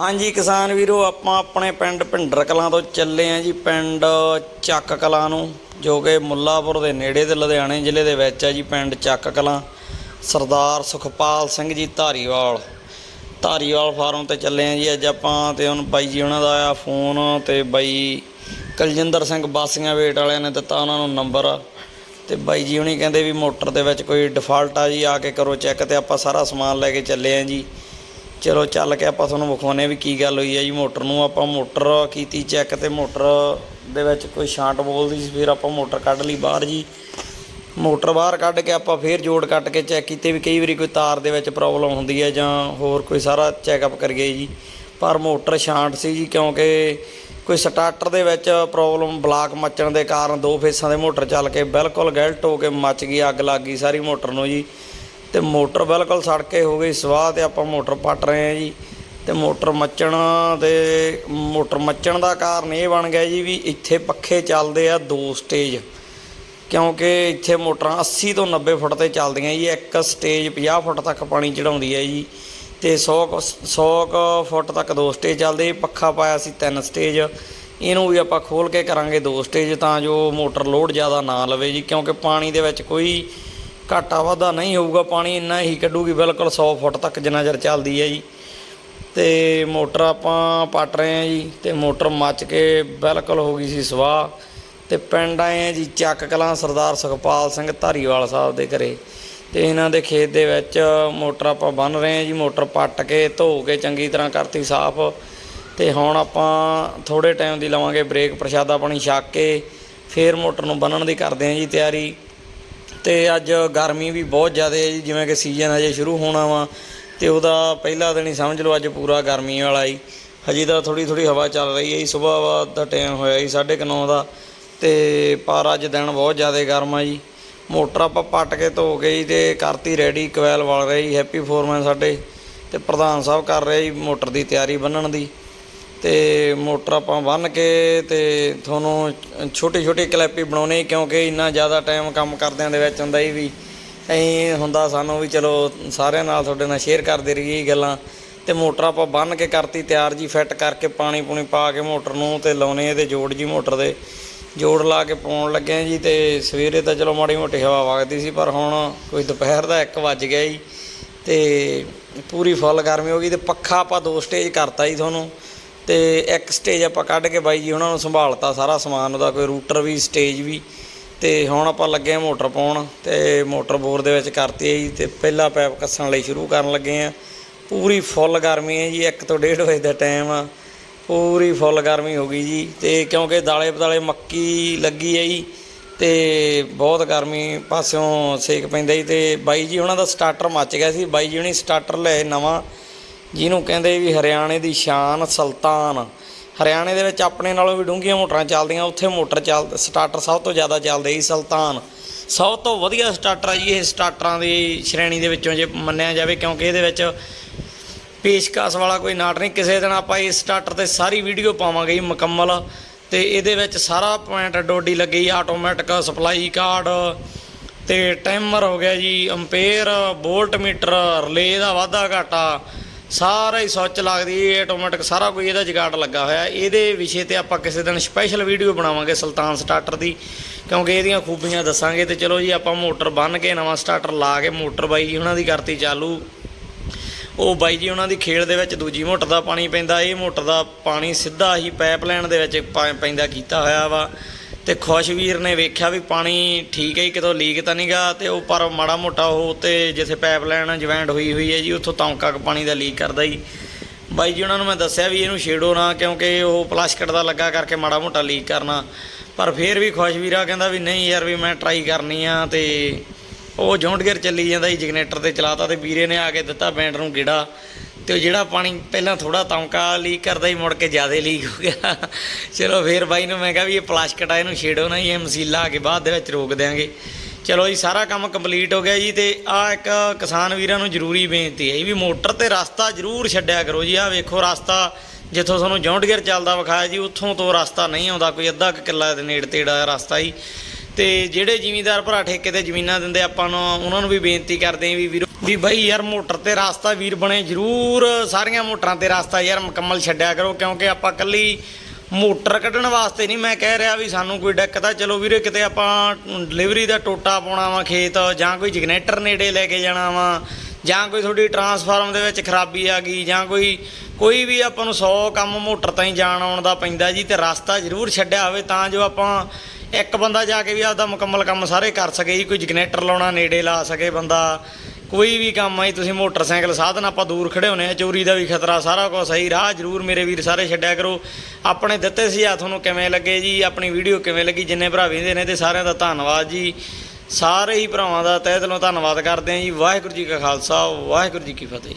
ਹਾਂਜੀ, ਕਿਸਾਨ ਵੀਰੋ, ਆਪਾਂ ਆਪਣੇ ਪਿੰਡ ਭਿੰਡਰ ਕਲਾਂ ਤੋਂ ਚੱਲੇ ਆਂ ਜੀ, ਪਿੰਡ ਚੱਕ ਕਲਾਂ ਨੂੰ, ਜੋ ਕਿ ਮੁੱਲਾਪੁਰ ਦੇ ਨੇੜੇ ਤੇ ਲੁਧਿਆਣੇ ਜ਼ਿਲ੍ਹੇ ਦੇ ਵਿੱਚ ਹੈ ਜੀ, ਪਿੰਡ ਚੱਕ ਕਲਾਂ। ਸਰਦਾਰ ਸੁਖਪਾਲ ਸਿੰਘ ਜੀ ਧਾਰੀਵਾਲ। ਧਾਰੀਵਾਲ ਫਾਰਮ ਤੇ ਚੱਲੇ ਆਂ ਜੀ, ਅੱਜ ਆਪਾਂ ਤੇ ਹੁਣ ਬਾਈ ਜੀ ਉਹਨਾਂ ਦਾ ਆਇਆ ਫੋਨ ਤੇ ਬਾਈ ਕਲਜਿੰਦਰ ਸਿੰਘ ਬਾਸੀਆਂ ਵੇਟ ਵਾਲਿਆਂ ਨੇ ਦਿੱਤਾ ਉਹਨਾਂ ਨੂੰ ਨੰਬਰ। ਤੇ ਬਾਈ ਜੀ ਹੁਣੀ ਕਹਿੰਦੇ ਵੀ ਮੋਟਰ ਦੇ ਵਿੱਚ ਕੋਈ ਡਿਫਾਲਟ ਆ ਜੀ, ਆ ਕੇ ਕਰੋ ਚੈੱਕ ਤੇ ਆਪਾਂ ਸਾਰਾ ਸਮਾਨ ਲੈ ਕੇ ਚੱਲੇ ਆਂ ਜੀ। ਚਲੋ ਚੱਲ ਕੇ ਆਪਾਂ ਤੁਹਾਨੂੰ ਵਿਖਾਉਨੇ ਵੀ ਕੀ ਗੱਲ ਹੋਈ ਹੈ ਜੀ। ਮੋਟਰ ਨੂੰ ਆਪਾਂ ਮੋਟਰ ਕੀਤੀ ਚੈੱਕ ਤੇ ਮੋਟਰ ਦੇ ਵਿੱਚ ਕੋਈ ਛਾਂਟ ਬੋਲਦੀ ਸੀ, ਫਿਰ ਆਪਾਂ ਮੋਟਰ ਕੱਢ ਲਈ ਬਾਹਰ ਜੀ। ਮੋਟਰ ਬਾਹਰ ਕੱਢ ਕੇ ਆਪਾਂ ਫੇਰ ਜੋੜ ਕੱਟ ਕੇ ਚੈੱਕ ਕੀਤੇ ਵੀ ਕਈ ਵਾਰੀ ਕੋਈ ਤਾਰ ਦੇ ਵਿੱਚ ਪ੍ਰੋਬਲਮ ਹੁੰਦੀ ਹੈ ਜਾਂ ਹੋਰ ਕੋਈ ਸਾਰਾ ਚੈੱਕਅਪ ਕਰ ਗਏ ਜੀ। ਪਰ ਮੋਟਰ ਛਾਂਟ ਸੀ ਜੀ ਕਿਉਂਕਿ ਕੋਈ ਸਟਾਰਟਰ ਦੇ ਵਿੱਚ ਪ੍ਰੋਬਲਮ ਬਲਾਕ ਮੱਚਣ ਦੇ ਕਾਰਨ ਦੋ ਫੇਸਾਂ ਦੇ ਮੋਟਰ ਚੱਲ ਕੇ ਬਿਲਕੁਲ ਗੈਲਟ ਹੋ ਕੇ ਮੱਚ ਗਈ, ਅੱਗ ਲੱਗ ਗਈ ਸਾਰੀ ਮੋਟਰ ਨੂੰ ਜੀ। ਤੇ ਮੋਟਰ ਬਿਲਕੁਲ ਸੜ ਕੇ ਹੋ ਗਈ ਸਵਾਹ ਤੇ ਆਪਾਂ ਮੋਟਰ ਪੱਟ ਰਹੇ ਹਾਂ ਜੀ। ਤੇ ਮੋਟਰ ਮੱਚਣ ਦੇ, ਮੋਟਰ ਮੱਚਣ ਦਾ ਕਾਰਨ ਇਹ ਬਣ ਗਿਆ ਜੀ ਵੀ ਇੱਥੇ ਪੱਖੇ ਚੱਲਦੇ ਆ ਦੋ ਸਟੇਜ। ਕਿਉਂਕਿ ਇੱਥੇ ਮੋਟਰਾਂ 80 ਤੋਂ 90 ਫੁੱਟ ਤੇ ਚੱਲਦੀਆਂ ਜੀ, ਇੱਕ ਸਟੇਜ 50 ਫੁੱਟ ਤੱਕ ਪਾਣੀ ਚੜਾਉਂਦੀ ਹੈ ਜੀ। ਤੇ 100 ਕੁ- 100 ਕੁ ਫੁੱਟ ਤੱਕ ਦੋ ਸਟੇਜ ਚੱਲਦੇ ਪੱਖਾ ਪਾਇਆ ਸੀ ਤਿੰਨ ਸਟੇਜ। ਇਹਨੂੰ ਵੀ ਆਪਾਂ ਖੋਲ ਕੇ ਕਰਾਂਗੇ ਦੋ ਸਟੇਜ ਤਾਂ ਜੋ ਮੋਟਰ ਲੋਡ ਜ਼ਿਆਦਾ ਨਾ ਲਵੇ ਜੀ, ਕਿਉਂਕਿ ਪਾਣੀ ਦੇ ਵਿੱਚ ਕੋਈ ਘਾਟਾ ਵਾਧਾ ਨਹੀਂ ਹੋਊਗਾ, ਪਾਣੀ ਇੰਨਾ ਹੀ ਕੱਢੂਗੀ, ਬਿਲਕੁਲ 100 ਫੁੱਟ ਤੱਕ ਜਿੰਨਾ ਚਿਰ ਚੱਲਦੀ ਹੈ ਜੀ। ਤੇ ਮੋਟਰ ਆਪਾਂ ਪੱਟ ਰਹੇ ਹਾਂ ਜੀ, ਤੇ ਮੋਟਰ ਮੱਚ ਕੇ ਬਿਲਕੁਲ ਹੋ ਗਈ ਸੀ ਸਵਾਹ। ਤੇ ਪਿੰਡ ਆਏ ਆ ਜੀ ਚੱਕ ਕਲਾਂ ਸਰਦਾਰ ਸੁਖਪਾਲ ਸਿੰਘ ਧਾਰੀਵਾਲ ਸਾਹਿਬ ਦੇ ਘਰੇ। ਤੇ ਇਹਨਾਂ ਦੇ ਖੇਤ ਦੇ ਵਿੱਚ ਮੋਟਰ ਆਪਾਂ ਬੰਨ ਰਹੇ ਹਾਂ ਜੀ, ਮੋਟਰ ਪੱਟ ਕੇ ਧੋ ਕੇ ਚੰਗੀ ਤਰ੍ਹਾਂ ਕਰਤੀ ਸਾਫ਼। ਤੇ ਹੁਣ ਆਪਾਂ ਥੋੜੇ ਟਾਈਮ ਦੀ ਲਵਾਂਗੇ ਬ੍ਰੇਕ, ਪ੍ਰਸ਼ਾਦਾ ਪਾਣੀ ਛੱਕ ਕੇ, ਫੇਰ ਮੋਟਰ ਨੂੰ ਬੰਨਣ ਦੀ ਕਰਦੇ ਹਾਂ ਜੀ ਤਿਆਰੀ। ਤੇ ਅੱਜ ਗਰਮੀ ਵੀ ਬਹੁਤ ਜ਼ਿਆਦਾ ਹੈ ਜੀ, ਜਿਵੇਂ ਕਿ ਸੀਜ਼ਨ ਹਜੇ ਸ਼ੁਰੂ ਹੋਣਾ ਵਾ, ਤੇ ਉਹਦਾ ਪਹਿਲਾ ਦਿਨ ਹੀ ਸਮਝ ਲਓ ਅੱਜ ਪੂਰਾ ਗਰਮੀ ਵਾਲਾ ਹੀ ਹਜੇ ਤਾਂ ਥੋੜੀ ਥੋੜੀ ਹਵਾ ਚੱਲ ਰਹੀ ਹੈ ਜੀ, ਸਵੇਰ ਦਾ ਟਾਈਮ ਹੋਇਆ ਜੀ 9:30 ਦਾ। ਤੇ ਪਰ ਅੱਜ ਦਿਨ ਬਹੁਤ ਜ਼ਿਆਦਾ ਗਰਮ ਆ ਜੀ। ਮੋਟਰ ਆਪਾਂ ਪੱਟ ਕੇ ਧੋ ਕੇ ਜੀ, ਤੇ ਕਰਤੀ ਰੈਡੀ ਕਵੈਲ ਵਾਲ ਰਹੀ ਜੀ ਹੈਪੀ ਫੋਰਮੈਨ ਸਾਡੇ, ਤੇ ਪ੍ਰਧਾਨ ਸਾਹਿਬ ਕਰ ਰਹੇ ਜੀ ਮੋਟਰ ਦੀ ਤਿਆਰੀ ਬੰਨਣ ਦੀ। ਤੇ ਮੋਟਰ ਆਪਾਂ ਬੰਨ ਕੇ ਤੇ ਤੁਹਾਨੂੰ ਛੋਟੀ ਛੋਟੀ ਕਲੈਪੀ ਬਣਾਉਣੀ, ਕਿਉਂਕਿ ਇੰਨਾ ਜ਼ਿਆਦਾ ਟਾਈਮ ਕੰਮ ਕਰਦਿਆਂ ਦੇ ਵਿੱਚ ਹੁੰਦਾ ਹੀ ਵੀ ਐਂ ਹੁੰਦਾ ਸਾਨੂੰ ਵੀ ਚਲੋ ਸਾਰਿਆਂ ਨਾਲ ਤੁਹਾਡੇ ਨਾਲ ਸ਼ੇਅਰ ਕਰਦੇ ਰਹੀਏ ਇਹ ਗੱਲਾਂ। ਤੇ ਮੋਟਰ ਆਪਾਂ ਬੰਨ ਕੇ ਕਰਤੀ ਤਿਆਰ ਜੀ, ਫਿੱਟ ਕਰਕੇ ਪਾਣੀ ਪੂਣੀ ਪਾ ਕੇ ਮੋਟਰ ਨੂੰ ਤੇ ਲਾਉਣੇ ਇਹਦੇ ਜੋੜ ਜੀ ਮੋਟਰ ਦੇ। ਜੋੜ ਲਾ ਕੇ ਪਾਉਣ ਲੱਗੇ ਜੀ ਤੇ ਸਵੇਰੇ ਤਾਂ ਚਲੋ ਮਾੜੀ ਮੋਟੀ ਹਵਾ ਵਗਦੀ ਸੀ, ਪਰ ਹੁਣ ਕੋਈ ਦੁਪਹਿਰ ਦਾ 1 ਵੱਜ ਗਿਆ ਜੀ। ਤੇ ਪੂਰੀ ਫੁੱਲ ਗਰਮੀ ਹੋ ਗਈ ਤੇ ਪੱਖਾ ਆਪਾਂ ਦੋ ਸਟੇਜ ਕਰਤਾ ਜੀ ਤੁਹਾਨੂੰ। ਤੇ ਇੱਕ ਸਟੇਜ ਆਪਾਂ ਕੱਢ ਕੇ ਬਾਈ ਜੀ, ਉਹਨਾਂ ਨੂੰ ਸੰਭਾਲਤਾ ਸਾਰਾ ਸਮਾਨ, ਉਹਦਾ ਕੋਈ ਰੂਟਰ ਵੀ ਸਟੇਜ ਵੀ। ਤੇ ਹੁਣ ਆਪਾਂ ਲੱਗੇ ਆ ਮੋਟਰ ਪਾਉਣ ਤੇ ਮੋਟਰ ਬੋਰ ਦੇ ਵਿੱਚ ਕਰਤੀ ਹੈ ਜੀ ਤੇ ਪਹਿਲਾ ਪੈਪ ਕੱਸਣ ਲਈ ਸ਼ੁਰੂ ਕਰਨ ਲੱਗੇ ਆ ਪੂਰੀ ਫੁੱਲ ਗਰਮੀ ਹੈ ਜੀ 1 ਤੋਂ 1.5 ਵਜੇ ਦਾ ਟਾਈਮ ਆ। ਪੂਰੀ ਫੁੱਲ ਗਰਮੀ ਹੋ ਗਈ ਜੀ ਤੇ ਕਿਉਂਕਿ ਦਾਲੇ ਬਦਾਲੇ ਮੱਕੀ ਲੱਗੀ ਹੈ ਜੀ ਤੇ ਬਹੁਤ ਗਰਮੀ ਪਾਸਿਓਂ ਸੇਕ ਪੈਂਦਾ ਜੀ ਤੇ ਬਾਈ ਜੀ, ਉਹਨਾਂ ਦਾ ਸਟਾਰਟਰ ਮੱਚ ਗਿਆ ਸੀ। ਬਾਈ ਜੀ ਹੁਣੀ ਸਟਾਰਟਰ ਲਏ ਨਵਾਂ। ਜਿਹਨੂੰ ਕਹਿੰਦੇ ਵੀ ਹਰਿਆਣੇ ਦੀ ਸ਼ਾਨ ਸੁਲਤਾਨ। ਹਰਿਆਣੇ ਦੇ ਵਿੱਚ ਆਪਣੇ ਨਾਲੋਂ ਵੀ ਡੂੰਘੀਆਂ ਮੋਟਰਾਂ ਚੱਲਦੀਆਂ, ਉੱਥੇ ਮੋਟਰ ਚੱਲ, ਸਟਾਰਟਰ ਸਭ ਤੋਂ ਜ਼ਿਆਦਾ ਚੱਲਦੇ ਸੀ ਸੁਲਤਾਨ। ਸਭ ਤੋਂ ਵਧੀਆ ਸਟਾਰਟਰ ਆ ਜੀ, ਇਹ ਸਟਾਰਟਰਾਂ ਦੀ ਸ਼੍ਰੇਣੀ ਦੇ ਵਿੱਚੋਂ ਜੇ ਮੰਨਿਆ ਜਾਵੇ, ਕਿਉਂਕਿ ਇਹਦੇ ਵਿੱਚ ਪੇਸ਼ਕਸ਼ ਵਾਲਾ ਕੋਈ ਨਾਟ ਨਹੀਂ। ਕਿਸੇ ਦਿਨ ਆਪਾਂ ਇਸ ਸਟਾਰਟਰ ਤੇ ਸਾਰੀ ਵੀਡੀਓ ਪਾਵਾਂਗੇ ਜੀ ਮੁਕੰਮਲ। ਤੇ ਇਹਦੇ ਵਿੱਚ ਸਾਰਾ ਪੁਆਇੰਟ ਡੋਡੀ ਲੱਗੀ, ਆਟੋਮੈਟਿਕ ਸਪਲਾਈ ਕਾਰਡ ਤੇ ਟਾਈਮਰ ਹੋ ਗਿਆ ਜੀ, ਅੰਪੇਅਰ ਵੋਲਟ ਮੀਟਰ ਰਿਲੇ ਦਾ ਵਾਧਾ ਘਾਟਾ। ਸਾਰਾ ਹੀ ਸੁੱਚ ਲੱਗਦੀ ਹੈ ਆਟੋਮੈਟਿਕ ਸਾਰਾ ਕੋਈ ਇਹਦਾ ਜਗਾੜ ਲੱਗਾ ਹੋਇਆ। ਇਹਦੇ ਵਿਸ਼ੇ ਤੇ ਆਪਾਂ ਕਿਸੇ ਦਿਨ ਸਪੈਸ਼ਲ ਵੀਡੀਓ ਬਣਾਵਾਂਗੇ ਸੁਲਤਾਨ ਸਟਾਰਟਰ ਦੀ, ਕਿਉਂਕਿ ਇਹਦੀਆਂ ਖੂਬੀਆਂ ਦੱਸਾਂਗੇ ਤੇ ਚਲੋ ਜੀ, ਆਪਾਂ ਮੋਟਰ ਬੰਨ ਕੇ ਨਵਾਂ ਸਟਾਰਟਰ ਲਾ ਕੇ ਮੋਟਰ ਬਾਈ ਜੀ ਉਹਨਾਂ ਦੀ ਕਰਤੀ ਚਾਲੂ। ਉਹ ਬਾਈ ਜੀ ਉਹਨਾਂ ਦੀ ਖੇਲ ਦੇ ਵਿੱਚ ਦੂਜੀ ਮੋਟਰ ਦਾ ਪਾਣੀ ਪੈਂਦਾ, ਇਹ ਮੋਟਰ ਦਾ ਪਾਣੀ ਸਿੱਧਾ ਹੀ ਪਾਈਪਲਾਈਨ ਦੇ ਵਿੱਚ ਪੈਂਦਾ ਕੀਤਾ ਹੋਇਆ ਵਾ। ਤੇ ਖੁਸ਼ਵੀਰ ਨੇ ਵੇਖਿਆ ਵੀ ਪਾਣੀ ਠੀਕ ਹੈ ਜੀ, ਕਿਤੋਂ ਲੀਕ ਤਾਂ ਨਹੀਂਗਾ ਤੇ ਉਹ ਪਰ ਮਾੜਾ ਮੋਟਾ ਉਹ ਤੇ ਜਿੱਥੇ ਪਾਈਪਲਾਈਨ ਜੁਆਇੰਟ ਹੋਈ ਹੋਈ ਹੈ ਜੀ, ਉੱਥੋਂ ਤੌਂਕਾ ਪਾਣੀ ਦਾ ਲੀਕ ਕਰਦਾ ਜੀ। ਬਾਈ ਜੀ, ਉਹਨਾਂ ਨੂੰ ਮੈਂ ਦੱਸਿਆ ਵੀ ਇਹਨੂੰ ਛੇੜੋ ਨਾ, ਕਿਉਂਕਿ ਉਹ ਪਲਾਸਟਿਕ ਦਾ ਲੱਗਾ ਕਰਕੇ ਮਾੜਾ ਮੋਟਾ ਲੀਕ ਕਰਨਾ। ਪਰ ਫਿਰ ਵੀ ਖੁਸ਼ਵੀਰਾ ਕਹਿੰਦਾ ਵੀ ਨਹੀਂ ਯਾਰ ਵੀ ਮੈਂ ਟਰਾਈ ਕਰਨੀ ਆ ਤੇ ਉਹ ਜੌਂਟ ਚੱਲੀ ਜਾਂਦਾ ਜੀ, ਜਨਰੇਟਰ ਤੇ ਚਲਾਤਾ ਤੇ ਵੀਰੇ ਨੇ ਆ ਕੇ ਦਿੱਤਾ ਬੈਂਡ ਨੂੰ ਗੇੜਾ। ਤੇ ਉਹ ਜਿਹੜਾ ਪਾਣੀ ਪਹਿਲਾਂ ਥੋੜਾ ਤੌਂਕਾ ਲੀਕ ਕਰਦਾ ਹੀ ਮੁੜ ਕੇ ਜ਼ਿਆਦਾ ਲੀਕ ਹੋ ਗਿਆ। ਚਲੋ ਫੇਰ ਬਾਈ ਨੂੰ ਮੈਂ ਕਿਹਾ ਵੀ ਇਹ ਪਲਾਸਟਿਕ ਆ ਇਹਨੂੰ ਛੇੜੋ ਨਾ ਜੀ ਇਹ ਮਸੀਲਾ ਆ ਕੇ ਬਾਅਦ ਦੇ ਵਿੱਚ ਰੋਕ ਦਿਆਂਗੇ। ਚਲੋ ਜੀ, ਸਾਰਾ ਕੰਮ ਕੰਪਲੀਟ ਹੋ ਗਿਆ ਜੀ, ਤੇ ਆ ਇੱਕ ਕਿਸਾਨ ਵੀਰਾਂ ਨੂੰ ਜ਼ਰੂਰੀ ਬੇਨਤੀ ਹੈ ਜੀ ਵੀ ਮੋਟਰ ਤੇ ਰਸਤਾ ਜ਼ਰੂਰ ਛੱਡਿਆ ਕਰੋ ਜੀ। ਆ ਵੇਖੋ ਰਸਤਾ, ਜਿੱਥੋਂ ਤੁਹਾਨੂੰ ਜੌਂਟ ਚੱਲਦਾ ਵਿਖਾਇਆ ਜੀ, ਉੱਥੋਂ ਤੋਂ ਰਸਤਾ ਨਹੀਂ ਆਉਂਦਾ, ਕੋਈ ਅੱਧਾ ਕੁ ਕਿੱਲਾ ਦੇ ਨੇੜੇ ਤੇੜਾ ਰਸਤਾ ਜੀ। ਤੇ ਜਿਹੜੇ ਜ਼ਿਮੀਂਦਾਰ ਭਰਾ ਠੇਕੇ ਤੇ ਜ਼ਮੀਨਾਂ ਦਿੰਦੇ, ਆਪਾਂ ਨੂੰ, ਉਹਨਾਂ ਨੂੰ ਵੀ ਬੇਨਤੀ ਕਰਦੇ ਆਂ ਵੀ ਵੀਰੋ ਵੀ ਬਾਈ ਯਾਰ ਮੋਟਰ ਤੇ ਰਾਸਤਾ ਵੀਰ ਬਣੇ ਜਰੂਰ। ਸਾਰੀਆਂ ਮੋਟਰਾਂ ਤੇ ਰਾਸਤਾ ਯਾਰ ਮੁਕੰਮਲ ਛੱਡਿਆ ਕਰੋ, ਕਿਉਂਕਿ ਆਪਾਂ ਕੱਲੀ ਮੋਟਰ ਕੱਢਣ ਵਾਸਤੇ ਨਹੀਂ ਮੈਂ ਕਹਿ ਰਿਹਾ ਵੀ ਸਾਨੂੰ ਕੋਈ ਦਿੱਕਤ ਤਾਂ ਚਲੋ ਵੀਰੇ, ਕਿਤੇ ਆਪਾਂ ਡਿਲੀਵਰੀ ਦਾ ਟੋਟਾ ਪਾਉਣਾ ਵਾ ਖੇਤ, ਜਾਂ ਕੋਈ ਜਨਰੇਟਰ ਨੇੜੇ ਲੈ ਕੇ ਜਾਣਾ ਵਾ, ਜਾਂ ਕੋਈ ਤੁਹਾਡੀ ਟਰਾਂਸਫਾਰਮ ਦੇ ਵਿੱਚ ਖਰਾਬੀ ਆ ਗਈ, ਜਾਂ ਕੋਈ ਕੋਈ ਵੀ ਆਪਾਂ ਨੂੰ 100 ਕੰਮ ਮੋਟਰ ਤਾਂ ਹੀ ਜਾਣ ਆਉਣ ਦਾ ਪੈਂਦਾ ਜੀ, ਤੇ ਰਸਤਾ ਜ਼ਰੂਰ ਛੱਡਿਆ ਹੋਵੇ ਤਾਂ ਜੋ ਆਪਾਂ ਇੱਕ ਬੰਦਾ ਜਾ ਕੇ ਵੀ ਆਪਦਾ ਮੁਕੰਮਲ ਕੰਮ ਸਾਰੇ ਕਰ ਸਕੇ ਜੀ, ਕੋਈ ਜਨਰੇਟਰ ਲਾਉਣਾ, ਨੇੜੇ ਲਾ ਸਕੇ ਬੰਦਾ। ਕੋਈ ਵੀ ਕੰਮ ਆਈ ਤੁਸੀਂ ਮੋਟਰਸਾਈਕਲ ਸਾਧਨ, ਆਪਾਂ ਦੂਰ ਖੜੇ ਹੋਨੇ ਆ ਚੋਰੀ ਦਾ ਵੀ ਖਤਰਾ, ਸਾਰਾ ਕੁਝ ਸਹੀ, ਰਾਹ ਜ਼ਰੂਰ ਮੇਰੇ ਵੀਰ ਸਾਰੇ ਛੱਡਿਆ ਕਰੋ। ਆਪਣੇ ਦਿੱਤੇ ਸੀ ਆ, ਤੁਹਾਨੂੰ ਕਿਵੇਂ ਲੱਗੇ ਜੀ, ਆਪਣੀ ਵੀਡੀਓ ਕਿਵੇਂ ਲੱਗੀ, ਜਿੰਨੇ ਭਰਾ ਵੀਂਦੇ ਨੇ, ਤੇ ਸਾਰਿਆਂ ਦਾ ਧੰਨਵਾਦ ਜੀ। ਸਾਰੇ ਹੀ ਭਰਾਵਾਂ ਦਾ ਤਹਿ ਦਿਲੋਂ ਧੰਨਵਾਦ ਕਰਦੇ ਹਾਂ ਜੀ। ਵਾਹਿਗੁਰੂ ਜੀ ਕਾ ਖਾਲਸਾ, ਵਾਹਿਗੁਰੂ ਜੀ ਕੀ ਫਤਿਹ।